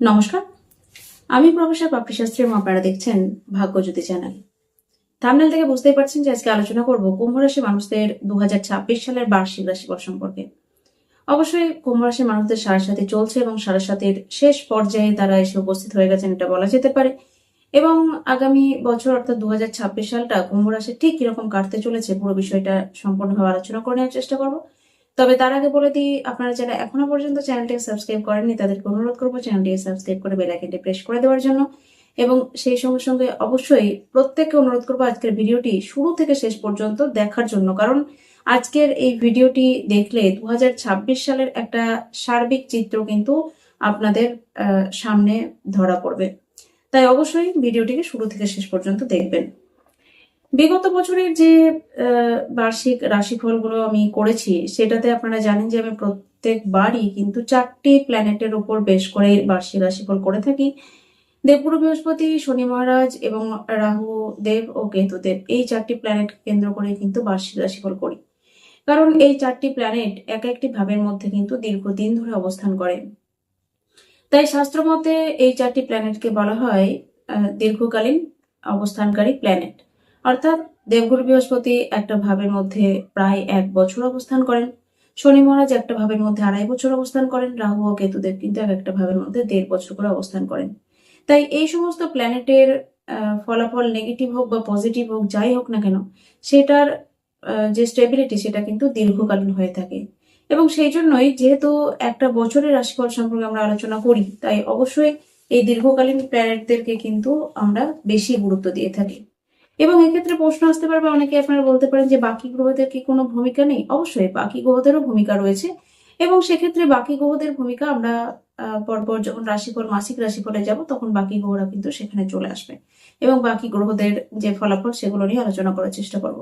নমস্কার। আমি প্রফেসর পাপড়ি শাস্ত্রী, এবং আপনারা দেখছেন ভাগ্যজ্যোতি চ্যানেল। থামনেল থেকে বুঝতেই পারছেন যে আজকে আলোচনা করব কুম্ভ রাশি মানুষদের দুহাজার ছাব্বিশ সালের বার্ষিক রাশিফল সম্পর্কে। অবশ্যই কুম্ভ রাশির মানুষদের সাড়ে সাথে চলছে, এবং সাড়ে সাতের শেষ পর্যায়ে তারা এসে উপস্থিত হয়ে গেছেন এটা বলা যেতে পারে। এবং আগামী বছর, অর্থাৎ দু হাজার ছাব্বিশ সালটা কুম্ভ রাশি ঠিক কীরকম কাটতে চলেছে, পুরো বিষয়টা সম্পূর্ণভাবে আলোচনা করে নেওয়ার চেষ্টা করব। তবে তার আগে বলে দিই, আপনারা যারা এখনও পর্যন্ত চ্যানেলটিকে সাবস্ক্রাইব করেননি, তাদেরকে অনুরোধ করব চ্যানেলটিকে সাবস্ক্রাইব করে বেল আইকনটি প্রেস করে দেওয়ার জন্য। এবং সেই সঙ্গে সঙ্গে অবশ্যই প্রত্যেককে অনুরোধ করব আজকের ভিডিওটি শুরু থেকে শেষ পর্যন্ত দেখার জন্য। কারণ আজকের এই ভিডিওটি দেখলে দু হাজার ছাব্বিশ সালের একটা সার্বিক চিত্র কিন্তু আপনাদের সামনে ধরা পড়বে। তাই অবশ্যই ভিডিওটিকে শুরু থেকে শেষ পর্যন্ত দেখবেন। বিগত বছরের যে বার্ষিক রাশিফলগুলো আমি করেছি, সেটাতে আপনারা জানেন যে আমি প্রত্যেকবারই কিন্তু চারটি প্ল্যানেটের উপর বেশ করে বার্ষিক রাশিফল করে থাকি। দেবগুরু, বৃহস্পতি, শনি মহারাজ এবং রাহু, দেব ও কেতু দেব, এই চারটি প্ল্যানেট কেন্দ্র করে কিন্তু বার্ষিক রাশিফল করি। কারণ এই চারটি প্ল্যানেট এক একটি ভাবের মধ্যে কিন্তু দীর্ঘদিন ধরে অবস্থান করে। তাই শাস্ত্র মতে এই চারটি প্ল্যানেটকে বলা হয় দীর্ঘকালীন অবস্থানকারী প্ল্যানেট অর্থাৎ দেবগুরু বৃহস্পতি একটা ভাবের মধ্যে প্রায় এক বছর অবস্থান করেন। শনি মহারাজ একটা ভাবের মধ্যে আড়াই বছর অবস্থান করেন। রাহু ও কেতুদেব কিন্তু এক একটা ভাবের মধ্যে দেড় বছর করে অবস্থান করেন। তাই এই সমস্ত প্ল্যানেটের ফলাফল নেগেটিভ হোক বা পজিটিভ হোক, যাই হোক না কেন, সেটার যে স্টেবিলিটি সেটা কিন্তু দীর্ঘকালীন হয়ে থাকে। এবং সেই জন্যই যেহেতু একটা বছরের রাশিফল সম্পর্কে আমরা আলোচনা করি, তাই অবশ্যই এই দীর্ঘকালীন প্ল্যানেটদেরকে কিন্তু আমরা বেশি গুরুত্ব দিয়ে থাকি। এবং এক্ষেত্রে প্রশ্ন আসতে পারবে অনেকে আপনারা বলতে পারেন যে বাকি গ্রহদের কি কোনো ভূমিকা নেই? অবশ্যই, বাকি গ্রহদেরও ভূমিকা রয়েছে। এবং সেক্ষেত্রে বাকি গ্রহদের ভূমিকা আমরা পরপর যখন রাশিফল, মাসিক রাশিফলে যাব, তখন বাকি গ্রহরা কিন্তু সেখানে চলে আসবে। এবং বাকি গ্রহদের যে ফলাফল, সেগুলো নিয়ে আলোচনা করার চেষ্টা করব।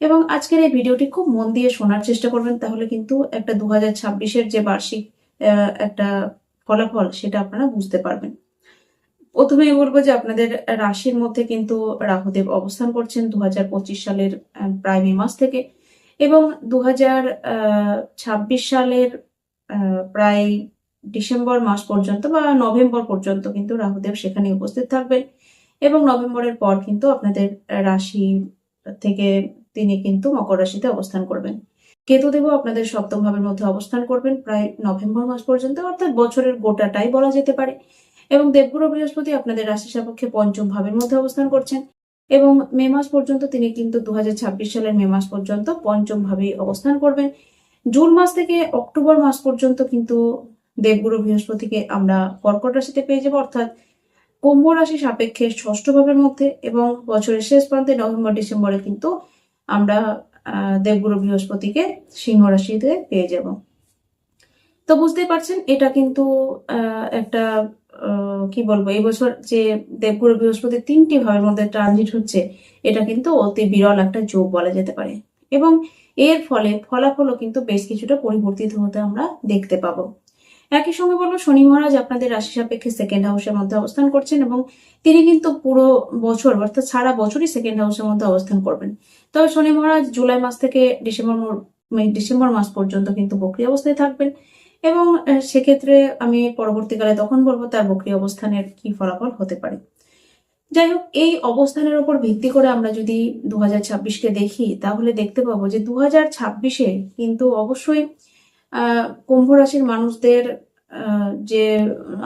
এবং আজকের এই ভিডিওটি খুব মন দিয়ে শোনার চেষ্টা করবেন, তাহলে কিন্তু একটা দু হাজার যে বার্ষিক একটা ফলাফল, সেটা আপনারা বুঝতে পারবেন। প্রথমেই বলব যে আপনাদের রাশির মধ্যে কিন্তু রাহুদেব অবস্থান করছেন দু হাজার পঁচিশ সালের প্রায় মে মাস থেকে এবং দু সালের প্রায় ডিসেম্বর মাস পর্যন্ত বা নভেম্বর পর্যন্ত কিন্তু রাহুদেব সেখানে উপস্থিত থাকবেন এবং নভেম্বরের পর কিন্তু আপনাদের রাশি থেকে তিনি কিন্তু মকর রাশিতে অবস্থান করবেন। কেতুদেবও আপনাদের সপ্তম ভাবের মধ্যে অবস্থান করবেন প্রায় নভেম্বর মাস পর্যন্ত, অর্থাৎ বছরের গোটাটাই বলা যেতে পারে। এবং দেবগুরু বৃহস্পতি আপনাদের রাশি সাপেক্ষে পঞ্চম ভাবের মধ্যে অবস্থান করছেন। এবং মে মাস পর্যন্ত তিনি কিন্তু দু হাজার ছাব্বিশ সালের মে মাস পর্যন্ত পঞ্চম ভাবেই অবস্থান করবেন। জুন মাস থেকে অক্টোবর মাস পর্যন্ত কিন্তু দেবগুরু বৃহস্পতিকে আমরা কর্কট রাশিতে পেয়ে যাব। অর্থাৎ কুম্ভ রাশি সাপেক্ষে ষষ্ঠ ভাবের মধ্যে এবং বছরের শেষ প্রান্তে নভেম্বর, ডিসেম্বরে কিন্তু আমরা দেবগুরু বৃহস্পতিকে সিংহ রাশিতে পেয়ে যাব। তো বুঝতে পারছেন, এটা কিন্তু একটা কি বলব, এই বছর যে দেবগুরু বৃহস্পতি তিনটি ভাবের মধ্যে ট্রানজিট হচ্ছে, এটা কিন্তু অতি বিরল একটা যোগ বলা যেতে পারে। এবং এর ফলে ফলাফলও কিন্তু বেশ কিছুটা পরিবর্তিত হতে আমরা দেখতে পাবো। একই সঙ্গে বলব, শনি মহারাজ আপনাদের রাশি সাপেক্ষে সেকেন্ড হাউসের মধ্যে অবস্থান করছেন এবং তিনি কিন্তু পুরো বছর, অর্থাৎ সারা বছরই সেকেন্ড হাউসের মধ্যে অবস্থান করবেন। তবে শনি মহারাজ জুলাই মাস থেকে ডিসেম্বর ডিসেম্বর মাস পর্যন্ত কিন্তু বক্রি অবস্থায় থাকবেন। এবং সেক্ষেত্রে আমি পরবর্তীকালে তখন বলব তার বক্রি অবস্থানের কি ফলাফল হতে পারে। যাই হোক, এই অবস্থানের উপর ভিত্তি করে আমরা যদি দু হাজার ছাব্বিশকে দেখি, তাহলে দেখতে পাবো যে দু হাজার ছাব্বিশে কিন্তু অবশ্যই কুম্ভ রাশির মানুষদের যে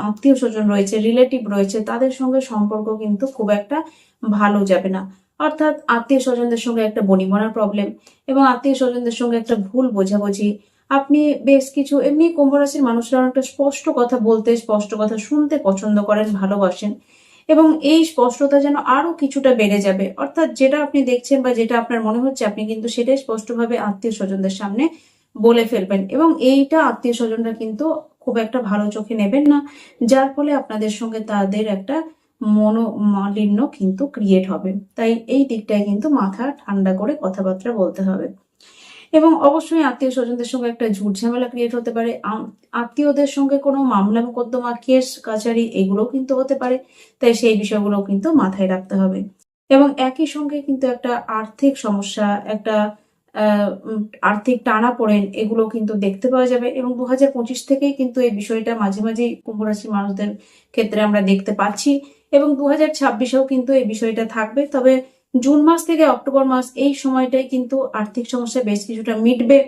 আত্মীয় স্বজন রয়েছে রিলেটিভ রয়েছে, তাদের সঙ্গে সম্পর্ক কিন্তু খুব একটা ভালো যাবে না। অর্থাৎ আত্মীয় স্বজনদের সঙ্গে একটা বনিবনার প্রবলেম এবং আত্মীয় স্বজনদের সঙ্গে একটা ভুল বোঝাবুঝি আপনি বেশ কিছু, এমনি কুম্ভ রাশির মানুষরা অনেকটা স্পষ্ট কথা বলতে, স্পষ্ট কথা শুনতে পছন্দ করেন, ভালোবাসেন এবং এই স্পষ্টতা যেন আরও কিছুটা বেড়ে যাবে। অর্থাৎ যেটা আপনি দেখছেন বা যেটা আপনার মনে হচ্ছে, আপনি কিন্তু সেটাই স্পষ্টভাবে আত্মীয় স্বজনদের সামনে বলে ফেলবেন এবং এইটা আত্মীয় স্বজনরা কিন্তু খুব একটা ভালো চোখে নেবেন না, যার ফলে আপনাদের সঙ্গে তাদের একটা মনোমালিন্য কিন্তু ক্রিয়েট হবে। তাই এই দিকটায় কিন্তু মাথা ঠান্ডা করে কথাবার্তা বলতে হবে। এবং অবশ্যই আত্মীয় স্বজনদের সঙ্গে একটা ঝুট ঝামেলা ক্রিয়েট হতে পারে। আত্মীয়দের সঙ্গে কোনো মামলা মোকদ্দমা কেস কাছারি এগুলোও কিন্তু হতে পারে। তাই সেই বিষয়গুলো কিন্তু মাথায় রাখতে হবে। এবং একই সঙ্গে কিন্তু একটা আর্থিক সমস্যা, একটা আর্থিক টানা পড়েন এগুলো কিন্তু দেখতে পাওয়া যাবে। এবং দু হাজার পঁচিশ থেকেই কিন্তু এই বিষয়টা মাঝে মাঝেই কুম্ভ রাশির মানুষদের ক্ষেত্রে আমরা দেখতে পাচ্ছি। এবং দু হাজার ছাব্বিশেও কিন্তু এই বিষয়টা থাকবে। তবে জুন মাস থেকে অক্টোবর মাস এই সময়টাই কিন্তু আর্থিক সমস্যা বেশ কিছুটা মিটবে।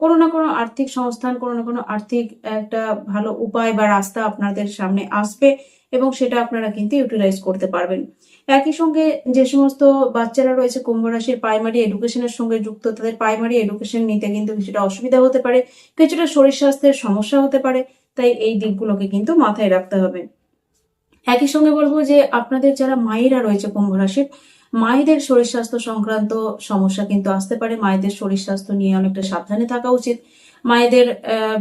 কোনো না কোনো আর্থিক সংস্থান, কোনো না কোনো আর্থিক একটা ভালো উপায় বা রাস্তা আপনাদের সামনে আসবে এবং সেটা আপনারা কিন্তু ইউটিলাইজ করতে পারবেন। একই সঙ্গে যে সমস্ত বাচ্চারা রয়েছে কুম্ভ রাশির প্রাইমারি এডুকেশনের সঙ্গে যুক্ত, তাদের প্রাইমারি এডুকেশন নিতে কিন্তু কিছুটা অসুবিধা হতে পারে, কিছুটা শরীর স্বাস্থ্যের সমস্যা হতে পারে, তাই এই দিকগুলোকে কিন্তু মাথায় রাখতে হবে। একই সঙ্গে বলব যে আপনাদের যারা মায়েরা রয়েছে কুম্ভ রাশির মায়েদের শরীর স্বাস্থ্য সংক্রান্ত সমস্যা কিন্তু আসতে পারে। মায়েদের শরীর স্বাস্থ্য নিয়ে অনেকটা সাবধানে থাকা উচিত। মায়েদের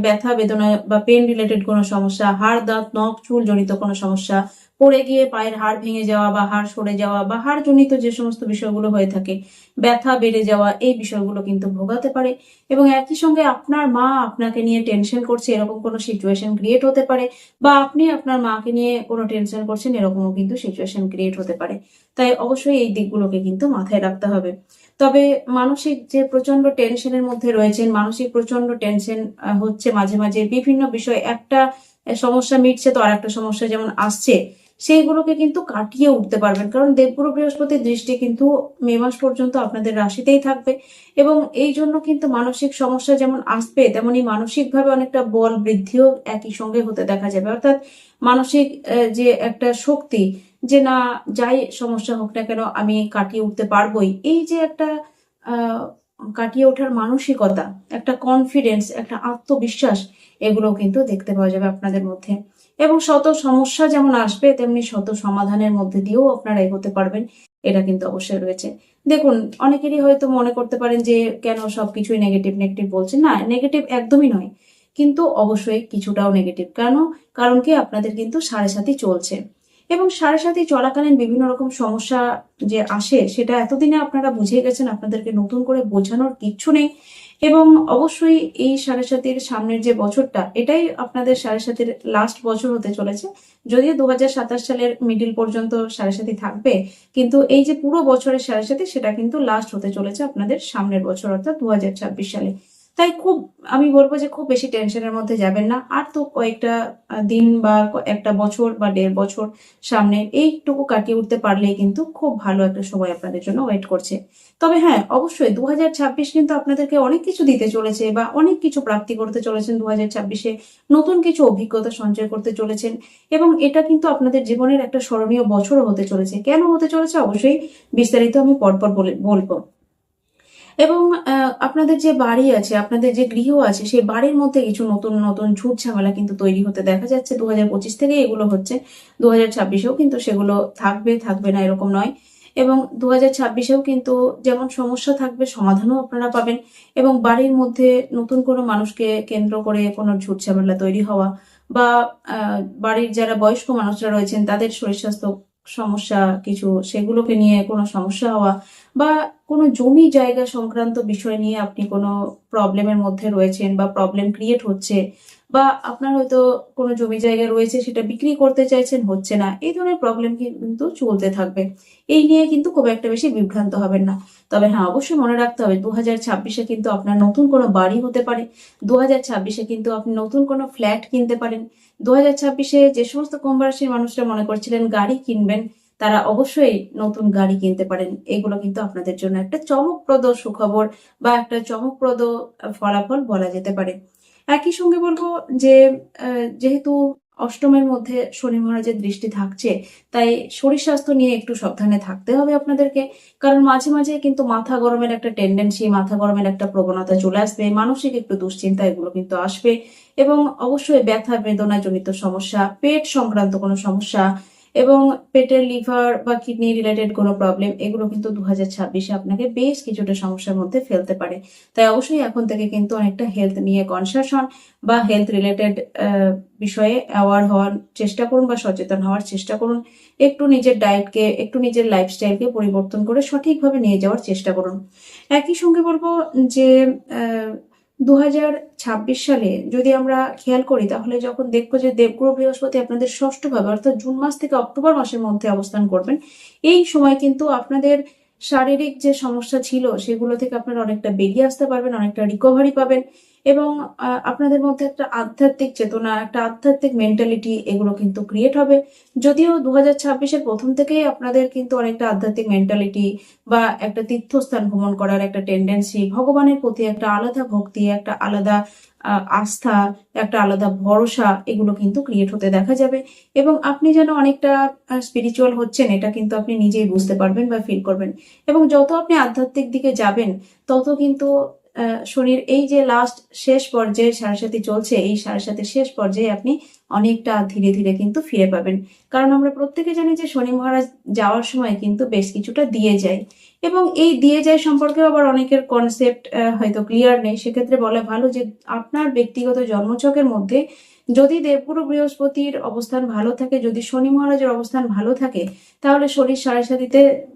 ব্যথা, বেদনা বা পেন রিলেটেড কোনো সমস্যা, হাড়, দাঁত, নখ, চুল জনিত কোনো সমস্যা পড়ে গিয়ে পায়ের হাড় ভেঙে যাওয়া বা হাড় সরে যাওয়া বা হাড় জনিত যে সমস্ত বিষয়গুলো হয়ে থাকে, ব্যথা বেড়ে যাওয়া, এই বিষয়গুলো কিন্তু ভোগাতে পারে এবং একই সঙ্গে আপনার মা আপনাকে নিয়ে টেনশন করছে, এরকম কোনো সিচুয়েশন ক্রিয়েট হতে পারে বা আপনি আপনার মাকে নিয়ে কোনো টেনশন করছেন, এরকমও কিন্তু সিচুয়েশন ক্রিয়েট হতে পারে। তাই অবশ্যই এই দিকগুলোকে কিন্তু মাথায় রাখতে হবে। তবে মানসিক যে প্রচণ্ড টেনশনের মধ্যে রয়েছেন, মানসিক প্রচণ্ড টেনশন হচ্ছে মাঝে মাঝে বিভিন্ন বিষয় একটা সমস্যা মিটছে তো আর একটা সমস্যা যেমন আসছে সেইগুলোকে কিন্তু কাটিয়ে উঠতে পারবেন। কারণ দেবগুরু বৃহস্পতির দৃষ্টি কিন্তু মে মাস পর্যন্ত আপনাদের রাশিতেই থাকবে এবং এই জন্য কিন্তু মানসিক সমস্যা যেমন আসবে, তেমনি মানসিকভাবে অনেকটা বল বৃদ্ধিও একই সঙ্গে হতে দেখা যাবে। অর্থাৎ মানসিক যে একটা শক্তি, যে না, যাই সমস্যা হোক না কেন আমি কাটিয়ে উঠতে পারবোই। এই যে একটা কাটিয়ে ওঠার মানসিকতা, একটা কনফিডেন্স একটা আত্মবিশ্বাস, এগুলো কিন্তু দেখতে পাওয়া যাবে আপনাদের মধ্যে। এবং শত সমস্যা যেমন আসবে, তেমনি শত সমাধানের মধ্যে দিয়েও আপনারা এগোতে পারবেন। এটা কিন্তু অবশ্যই রয়েছে। দেখুন, অনেকেরই হয়তো মনে করতে পারেন যে, কেন সবকিছুই নেগেটিভ নেগেটিভ বলছেন না নেগেটিভ একদমই নয়। কিন্তু অবশ্যই কিছুটাও নেগেটিভ কেন? কারণ কি? আপনাদের কিন্তু সাড়ে সাথে চলছে। এবং সাড়ে সাথে চলাকালীন বিভিন্ন রকম সমস্যা যে আসে, সেটা এতদিনে আপনারা বুঝে গেছেন, আপনাদেরকে নতুন করে বোঝানোর কিচ্ছু নেই। এবং অবশ্যই এই সাড়ে সাতির সামনের যে বছরটা, এটাই আপনাদের সাড়ে সাতির লাস্ট বছর হতে চলেছে। যদিও দু সালের মিডিল পর্যন্ত সাড়ে সাতি থাকবে, কিন্তু এই যে পুরো বছরের সাড়ে সাতি, সেটা কিন্তু লাস্ট হতে চলেছে আপনাদের সামনের বছর, অর্থাৎ দু সালে। তাই খুব, আমি বলব যে খুব বেশি টেনশনের মধ্যে যাবেন না। আর তো কয়েকটা দিন বা একটা বছর বা দেড় বছর সামনে এইটুকু কাটিয়ে উঠতে পারলেই কিন্তু খুব ভালো একটা সময় আপনাদের জন্য ওয়েট করছে। তবে হ্যাঁ অবশ্যই দু হাজার ছাব্বিশ কিন্তু আপনাদেরকে অনেক কিছু দিতে চলেছে বা অনেক কিছু প্রাপ্তি করতে চলেছেন। দু ছাব্বিশে নতুন কিছু অভিজ্ঞতা সঞ্চয় করতে চলেছেন এবং এটা কিন্তু আপনাদের জীবনের একটা স্মরণীয় বছরও হতে চলেছে। কেন হতে চলেছে? অবশ্যই বিস্তারিত আমি পরপর বলে, বলব। এবং আপনাদের যে বাড়ি আছে, আপনাদের যে গৃহ আছে, সেই বাড়ির মধ্যে কিছু নতুন নতুন ঝুট ঝামেলা কিন্তু তৈরি হতে দেখা যাচ্ছে। দু হাজার পঁচিশ থেকে এগুলো হচ্ছে। দু হাজার ছাব্বিশেও কিন্তু সেগুলো থাকবে থাকবে না এরকম নয়। এবং দু হাজার ছাব্বিশেও কিন্তু যেমন সমস্যা থাকবে, সমাধানও আপনারা পাবেন। এবং বাড়ির মধ্যে নতুন কোনো মানুষকে কেন্দ্র করে কোনো ঝুট ঝামেলা তৈরি হওয়া বা বাড়ির যারা বয়স্ক মানুষরা রয়েছেন, তাদের শরীর স্বাস্থ্য সমস্যা, কিছু সেগুলোকে নিয়ে কোনো সমস্যা হওয়া বা কোনো জমি জায়গা সংক্রান্ত বিষয় নিয়ে আপনি কোনো প্রবলেমের মধ্যে রয়েছেন বা প্রবলেম ক্রিয়েট হচ্ছে বা আপনার হয়তো কোনো জমি জায়গা রয়েছে সেটা বিক্রি করতে চাইছেন, হচ্ছে না, এই ধরনের প্রবলেম কিন্তু চলতে থাকবে। এই নিয়ে কিন্তু খুব একটা বেশি বিভ্রান্ত হবেন না। তবে হ্যাঁ অবশ্যই মনে রাখতে হবে দু হাজার ছাব্বিশে কিন্তু আপনার নতুন কোনো বাড়ি হতে পারে দু হাজার ছাব্বিশে কিন্তু আপনি নতুন কোনো ফ্ল্যাট কিনতে পারেন দু হাজার ছাব্বিশে যে সমস্ত কম মানুষরা মনে করছিলেন গাড়ি কিনবেন, তারা অবশ্যই নতুন গাড়ি কিনতে পারেন। এগুলো কিন্তু আপনাদের জন্য একটা চমকপ্রদ সুখবর বা একটা চমকপ্রদ ফলাফল বলা যেতে পারে। একই সঙ্গে বলব যে যেহেতু অষ্টমের মধ্যে শনি মহারাজের দৃষ্টি থাকছে, তাই শরীর স্বাস্থ্য নিয়ে একটু সাবধানে থাকতে হবে আপনাদেরকে। কারণ মাঝে মাঝে কিন্তু মাথা গরমের একটা টেন্ডেন্সি মাথা গরমের একটা প্রবণতা চলে আসবে, মানসিক একটু দুশ্চিন্তা এগুলো কিন্তু আসবে। এবং অবশ্যই ব্যথা বেদনা জনিত সমস্যা, পেট সংক্রান্ত কোনো সমস্যা এবং পেটের লিভার বা কিডনি রিলেটেড কোনো প্রবলেম, এগুলো কিন্তু দু হাজার ছাব্বিশে আপনাকে বেশ কিছুটা সমস্যার মধ্যে ফেলতে পারে। তাই অবশ্যই এখন থেকে কিন্তু অনেকটা হেলথ নিয়ে কনসাস হন বা হেলথ রিলেটেড বিষয়ে অ্যাওয়ার হওয়ার চেষ্টা করুন বা সচেতন হওয়ার চেষ্টা করুন। একটু নিজের ডায়েটকে একটু নিজের লাইফস্টাইলকে পরিবর্তন করে সঠিকভাবে নিয়ে যাওয়ার চেষ্টা করুন। একই সঙ্গে বলব যে দু হাজার ছাব্বিশ সালে যদি আমরা খেয়াল করি, তাহলে যখন দেখব যে দেবগ্রহ বৃহস্পতি আপনাদের ষষ্ঠভাবে অর্থাৎ জুন মাস থেকে অক্টোবর মাসের মধ্যে অবস্থান করবেন, এই সময় কিন্তু আপনাদের শারীরিক যে সমস্যা ছিল, সেগুলো থেকে আপনারা অনেকটা বেরিয়ে আসতে পারবেন, অনেকটা রিকভারি পাবেন। এবং আপনাদের মধ্যে একটা আধ্যাত্মিক চেতনা, একটা আধ্যাত্মিক মেন্টালিটি এগুলো কিন্তু ক্রিয়েট হবে। যদিও দু হাজার ছাব্বিশের প্রথম থেকেই আপনাদের কিন্তু অনেকটা আধ্যাত্মিক মেন্টালিটি বা একটা তীর্থস্থান ভ্রমণ করার একটা টেন্ডেন্সি ভগবানের প্রতি একটা আলাদা ভক্তি, একটা আলাদা আস্থা, একটা আলাদা ভরসা এগুলো কিন্তু ক্রিয়েট হতে দেখা যাবে। এবং আপনি যেন অনেকটা স্পিরিচুয়াল হচ্ছেন, এটা কিন্তু আপনি নিজেই বুঝতে পারবেন বা ফিল করবেন। এবং যত আপনি আধ্যাত্মিক দিকে যাবেন, তত কিন্তু শনির এই যে লাস্ট শেষ পর্যায়ে সারসাথী চলছে, এই সারসাথীর শেষ পর্যায়ে আপনি অনেকটা ধীরে ধীরে কিন্তু ফিরে পাবেন। কারণ আমরা প্রত্যেকে জানি যে শনি মহারাজ যাওয়ার সময় কিন্তু বেশ কিছুটা দিয়ে যায়। এবং এই দিয়ে যায় সম্পর্কেও আবার অনেকের কনসেপ্ট হয়তো ক্লিয়ার নেই। সেক্ষেত্রে বলা ভালো যে আপনার ব্যক্তিগত জন্মচকের মধ্যে যদি দেবগুরু বৃহস্পতির অবস্থান ভালো থাকে যদি শনি মহারাজের অবস্থান ভালো থাকে তাহলে শনির সাড়ে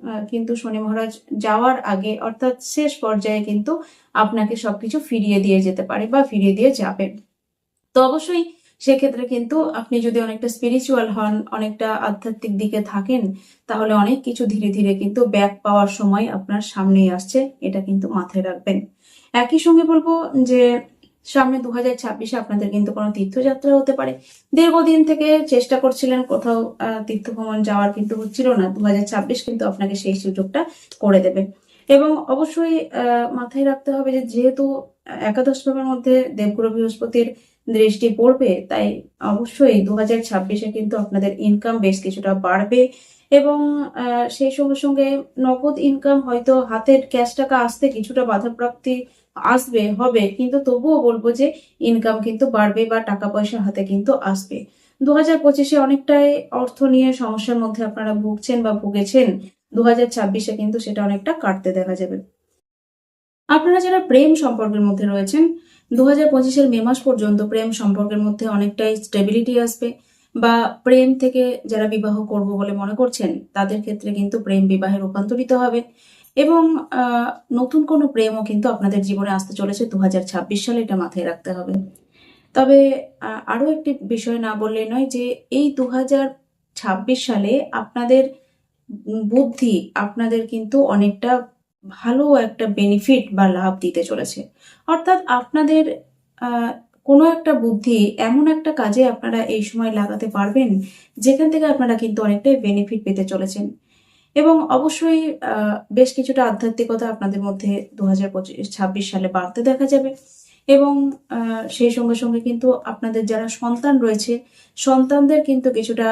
আহ, কিন্তু শনি মহারাজ যাওয়ার আগে অর্থাৎ শেষ পর্যায়ে কিন্তু আপনাকে সবকিছু ফিরিয়ে দিয়ে যেতে পারে বা ফিরিয়ে দিয়ে যাবে। তো অবশ্যই সেক্ষেত্রে কিন্তু আপনি যদি অনেকটা স্পিরিচুয়াল হন অনেকটা আধ্যাত্মিক দিকে থাকেন তাহলে অনেক কিছু ধীরে ধীরে কিন্তু ব্যাক পাওয়ার সময় আপনার সামনেই আসছে এটা কিন্তু মাথায় রাখবেন। একই সঙ্গে বলব যে সামনে দু হাজার ছাব্বিশে আপনাদের কিন্তু কোনো তীর্থযাত্রা হতে পারে। দীর্ঘদিন থেকে চেষ্টা করছিলেন কোথাও তীর্থ ভ্রমণ যাওয়ার কিন্তু হচ্ছিল না। দু হাজার ছাব্বিশ কিন্তু আপনাকে সেই সুযোগটা করে দেবে। এবং অবশ্যই মাথায় রাখতে হবে যে যেহেতু একাদশ ভাবের মধ্যে দেবগুরু বৃহস্পতির দৃষ্টি পড়বে, তাই অবশ্যই দু হাজার ছাব্বিশে কিন্তু আপনাদের ইনকাম বেশ কিছুটা বাড়বে। এবং সেই সঙ্গে সঙ্গে নগদ ইনকাম হয়তো হাতের ক্যাশ টাকা আসতে কিছুটা বাধাপ্রাপ্তি আসবে, হবে। কিন্তু তবুও বলব যে ইনকাম কিন্তু বাড়বে বা টাকা পয়সা হাতে কিন্তু আসবে। দু হাজার পঁচিশে অনেকটাই অর্থ নিয়ে সমস্যার মধ্যে আপনারা ভুগছেন বা ভুগেছেন। দু হাজার ছাব্বিশে কিন্তু সেটা অনেকটা কাটতে দেখা যাবে। আপনারা যারা প্রেম সম্পর্কের মধ্যে রয়েছেন দু হাজার পঁচিশের মে মাস পর্যন্ত প্রেম সম্পর্কের মধ্যে অনেকটাই স্টেবিলিটি আসবে বা প্রেম থেকে যারা বিবাহ করব বলে মনে করছেন, তাদের ক্ষেত্রে কিন্তু প্রেম বিবাহে রূপান্তরিত হবে। এবং নতুন কোনো প্রেমও কিন্তু আপনাদের জীবনে আসতে চলেছে দু হাজার ছাব্বিশ সালে, এটা মাথায় রাখতে হবে। তবে আরও একটি বিষয় না বললে নয় যে, এই দু হাজার ছাব্বিশ সালে আপনাদের বুদ্ধি আপনাদের কিন্তু অনেকটা ভালো একটা বেনিফিট বা লাভ দিতে চলেছে। অর্থাৎ আপনাদের কোনো একটা বুদ্ধি এমন একটা কাজে আপনারা এই সময় লাগাতে পারবেন, যেখান থেকে আপনারা কিন্তু অনেকটাই বেনিফিট পেতে চলেছেন। এবং অবশ্যই বেশ কিছুটা আধ্যাত্মিকতা আপনাদের মধ্যে দু হাজার ছাব্বিশ সালে বাড়তে দেখা যাবে। এবং সেই সঙ্গে সঙ্গে কিন্তু আপনাদের যারা সন্তান রয়েছে, সন্তানদের কিন্তু কিছুটা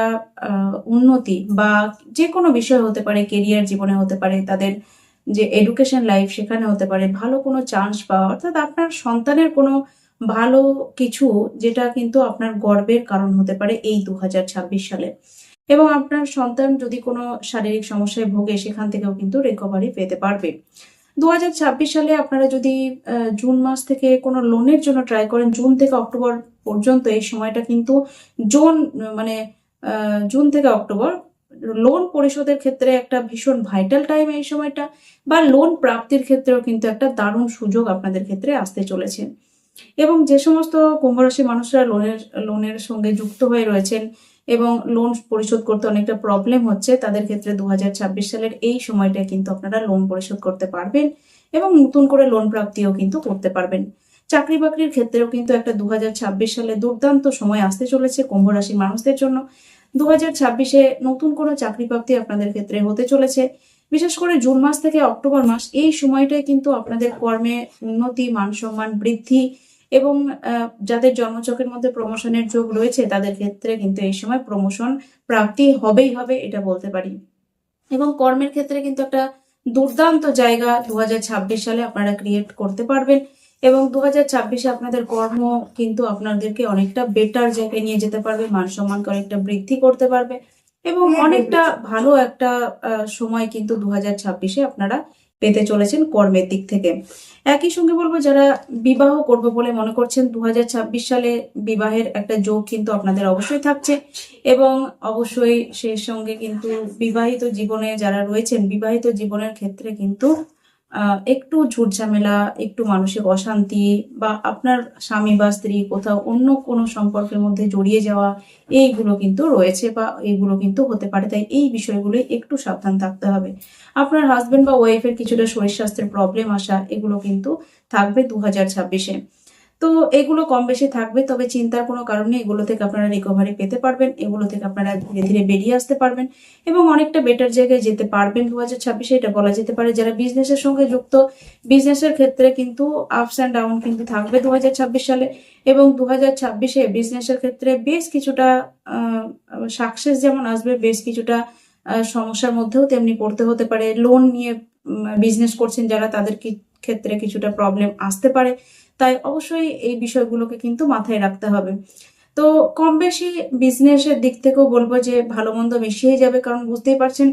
উন্নতি বা যে কোনো বিষয় হতে পারে কেরিয়ার জীবনে হতে পারে, তাদের যে এডুকেশন লাইফ সেখানে হতে পারে, ভালো কোনো চান্স পাওয়া, অর্থাৎ আপনার সন্তানের কোনো ভালো কিছু, যেটা কিন্তু আপনার গর্বের কারণ হতে পারে এই দু হাজার ছাব্বিশ সালে। এবং আপনার সন্তান যদি কোনো শারীরিক সমস্যায় ভোগে, সেখান থেকেও কিন্তু রিকভারি পেতে পারবে। দু হাজার ছাব্বিশ সালে আপনারা যদি জুন মাস থেকে কোনো লোনের জন্য ট্রাই করেন, জুন থেকে অক্টোবর পর্যন্ত এই সময়টা কিন্তু জুন মানে জুন থেকে অক্টোবর লোন পরিশোধের ক্ষেত্রে একটা ভীষণ ভাইটাল টাইম এই সময়টা, বা লোন প্রাপ্তির ক্ষেত্রেও কিন্তু একটা দারুণ সুযোগ আপনাদের ক্ষেত্রে আসতে চলেছে। এবং যে সমস্ত কুম্ভ রাশির মানুষরা লোনের লোনের সঙ্গে যুক্ত হয়ে রয়েছেন এবং লোন পরিশোধ করতে অনেকটা প্রবলেম হচ্ছে, তাদের ক্ষেত্রে দুহাজার ছাব্বিশ সালের এই সময়টায় কিন্তু আপনারা লোন পরিশোধ করতে পারবেন এবং নতুন করে লোন প্রাপ্তিও কিন্তু করতে পারবেন। চাকরি বাকরির ক্ষেত্রেও কিন্তু একটা দুহাজার ছাব্বিশ সালে দুর্দান্ত সময় আসতে চলেছে কুম্ভ রাশির মানুষদের জন্য। দু হাজার ছাব্বিশে নতুন কোনো চাকরি প্রাপ্তি আপনাদের ক্ষেত্রে হতে চলেছে। বিশেষ করে জুন মাস থেকে অক্টোবর মাস, এই সময়টায় কিন্তু আপনাদের কর্মে উন্নতি, মান সম্মান বৃদ্ধি এবং যাদের জন্মচকের মধ্যে প্রমোশনের যোগ রয়েছে তাদের ক্ষেত্রে কিন্তু এই সময় প্রমোশন প্রাপ্তি হবেই হবে এটা বলতে পারি। এবং কর্মের ক্ষেত্রে কিন্তু একটা দুর্দান্ত জায়গা দু হাজার ছাব্বিশ সালে আপনারা ক্রিয়েট করতে পারবেন এবং দু হাজার ছাব্বিশে আপনাদের কর্ম কিন্তু আপনাদেরকে অনেকটা বেটার জায়গায় নিয়ে যেতে পারবে মান সম্মানকে অনেকটা বৃদ্ধি করতে পারবে এবং অনেকটা ভালো একটা আহ, সময় কিন্তু দু হাজার ছাব্বিশে আপনারা পেতে চলেছেন কর্মের দিক থেকে। একই সঙ্গে বলব, যারা বিবাহ করবে বলে মনে করছেন দু হাজার ছাব্বিশ সালে বিবাহের একটা যোগ কিন্তু আপনাদের অবশ্যই থাকছে এবং অবশ্যই সেই সঙ্গে কিন্তু বিবাহিত জীবনে যারা রয়েছেন, বিবাহিত জীবনের ক্ষেত্রে কিন্তু একটু ঝুটঝামেলা, একটু মানসিক অশান্তি বা আপনার স্বামী বা স্ত্রী কোথাও অন্য কোনো সম্পর্কের মধ্যে জড়িয়ে যাওয়া, এইগুলো কিন্তু রয়েছে বা এইগুলো কিন্তু হতে পারে। তাই এই বিষয়গুলো একটু সাবধান থাকতে হবে। আপনার হাজব্যান্ড বা ওয়াইফের কিছুটা শরীর স্বাস্থ্যের প্রবলেম আসা এগুলো কিন্তু থাকবে দু হাজার ছাব্বিশে। তো এগুলো কম বেশি থাকবে, তবে চিন্তার কোনো কারণ এগুলো থেকে আপনারা রিকভারি পেতে পারবেন, এগুলো থেকে আপনারা ধীরে ধীরে বেরিয়ে আসতে পারবেন এবং অনেকটা বেটার জায়গায় যেতে পারবেন। দু হাজার ছাব্বিশে এটা বলা যেতে পারে, যারা বিজনেসের সঙ্গে যুক্ত বিজনেসের ক্ষেত্রে কিন্তু আপস অ্যান্ড ডাউন কিন্তু থাকবে দু হাজার ছাব্বিশ সালে এবং দু হাজার ছাব্বিশে বিজনেসের ক্ষেত্রে বেশ কিছুটা সাকসেস যেমন আসবে, বেশ কিছুটা সমস্যার মধ্যেও তেমনি পড়তে হতে পারে। লোন নিয়ে বিজনেস করছেন যারা তাদের ক্ষেত্রে কিছুটা প্রবলেম আসতে পারে। তাই অবশ্যই এই বিষয়গুলোকে কিন্তু মাথায় রাখতে হবে। তো কম বেশি বিজনেসের দিক থেকেও বলব যে ভালো মন্দ মিশিয়ে যাবে, কারণ বুঝতেই পারছেন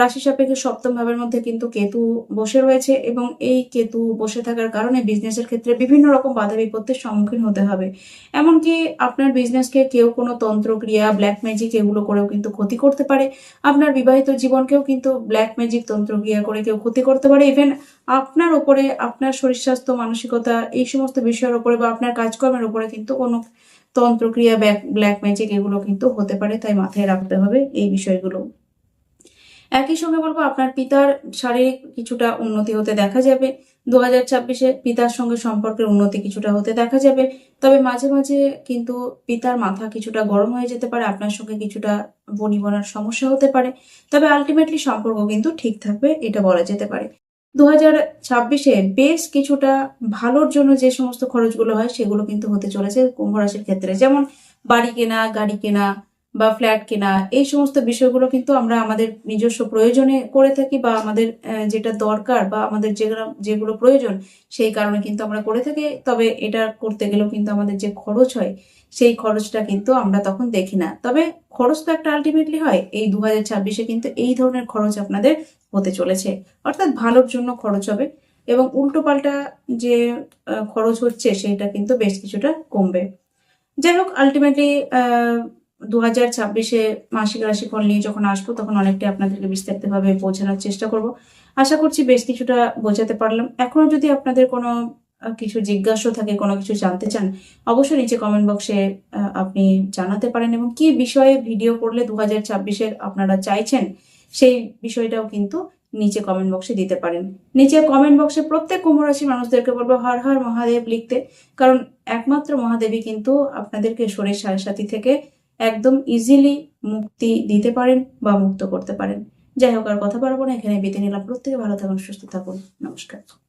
রাশি সাপেক্ষে সপ্তম ভাবের মধ্যে কিন্তু কেতু বসে রয়েছে এবং এই কেতু বসে থাকার কারণে বিজনেসের ক্ষেত্রে বিভিন্ন রকম বাধা বিপত্তির সম্মুখীন হতে হবে। এমনকি আপনার বিজনেসকে কেউ কোনো তন্ত্রক্রিয়া ব্ল্যাক ম্যাজিক এগুলো করেও কিন্তু ক্ষতি করতে পারে। আপনার বিবাহিত জীবনকেও কিন্তু ব্ল্যাক ম্যাজিক তন্ত্রক্রিয়া করে কেউ ক্ষতি করতে পারে। ইভেন আপনার উপরে আপনার শরীর স্বাস্থ্য, মানসিকতা এই সমস্ত বিষয়ের উপরে বা আপনার কাজকর্মের উপরে কিন্তু কোনো তন্ত্রক্রিয়া ব্ল্যাক ম্যাজিক এগুলো কিন্তু হতে পারে। তাই মাথায় রাখতে হবে এই বিষয়গুলো। একই সঙ্গে বলব, আপনার পিতার শারীরিক কিছুটা উন্নতি হতে দেখা যাবে। দু হাজার ছাব্বিশে পিতার সঙ্গে সম্পর্কের উন্নতি কিছুটা হতে দেখা যাবে। তবে মাঝে মাঝে কিন্তু পিতার মাথা কিছুটা গরম হয়ে যেতে পারে, আপনার সঙ্গে কিছুটা বনিবনার সমস্যা হতে পারে। তবে আলটিমেটলি সম্পর্ক কিন্তু ঠিক থাকবে, এটা বলা যেতে পারে। দু হাজার ছাব্বিশে বেশ কিছুটা ভালোর জন্য যে সমস্ত খরচগুলো হয়, সেগুলো কিন্তু হতে চলেছে কুম্ভ রাশির ক্ষেত্রে। যেমন বাড়ি কেনা, গাড়ি কেনা বা ফ্ল্যাট কেনা, এই সমস্ত বিষয়গুলো কিন্তু আমরা আমাদের নিজস্ব প্রয়োজনে করে থাকি বা আমাদের যেটা দরকার বা আমাদের যেগুলো যেগুলো প্রয়োজন, সেই কারণে কিন্তু আমরা করে থাকি। তবে এটা করতে গেলেও কিন্তু আমাদের যে খরচ হয়, সেই খরচটা কিন্তু আমরা তখন দেখি না। তবে খরচ তো একটা আলটিমেটলি হয়। এই দু হাজার ছাব্বিশে কিন্তু এই ধরনের খরচ আপনাদের হতে চলেছে। অর্থাৎ ভালোর জন্য খরচ হবে এবং উল্টো পাল্টা যে খরচ হচ্ছে, সেটা কিন্তু বেশ কিছুটা কমবে। যাই হোক আলটিমেটলি দু হাজার ছাব্বিশে মাসিক রাশিফল নিয়ে যখন আসব, তখন অনেকটাই আপনাদেরকে বিস্তারিতভাবে বোঝানোর চেষ্টা করব। আশা করছি বেশ কিছুটা বোঝাতে পারলাম। এখনও যদি আপনাদের কোনো কিছু জিজ্ঞাসা থাকে, কোনো কিছু জানতে চান, অবশ্যই নিচে কমেন্ট বক্সে আপনি জানাতে পারেন এবং কি বিষয়ে ভিডিও করলে দু হাজার ছাব্বিশের আপনারা চাইছেন, সেই বিষয়টাও কিন্তু নিচে কমেন্ট বক্সে দিতে পারেন। নিচে কমেন্ট বক্সে প্রত্যেক কুম্ভ রাশি মানুষদেরকে বলব, হর হর মহাদেব লিখতে। কারণ একমাত্র মহাদেবী কিন্তু আপনাদেরকে শরীর সাথী থেকে একদম ইজিলি মুক্তি দিতে পারেন বা মুক্ত করতে পারেন। যাই হোক, আর কথা বাড়াবো না। এখানে বিতে নিলাম। প্রত্যেকে ভালো থাকুন, সুস্থ থাকুন। নমস্কার।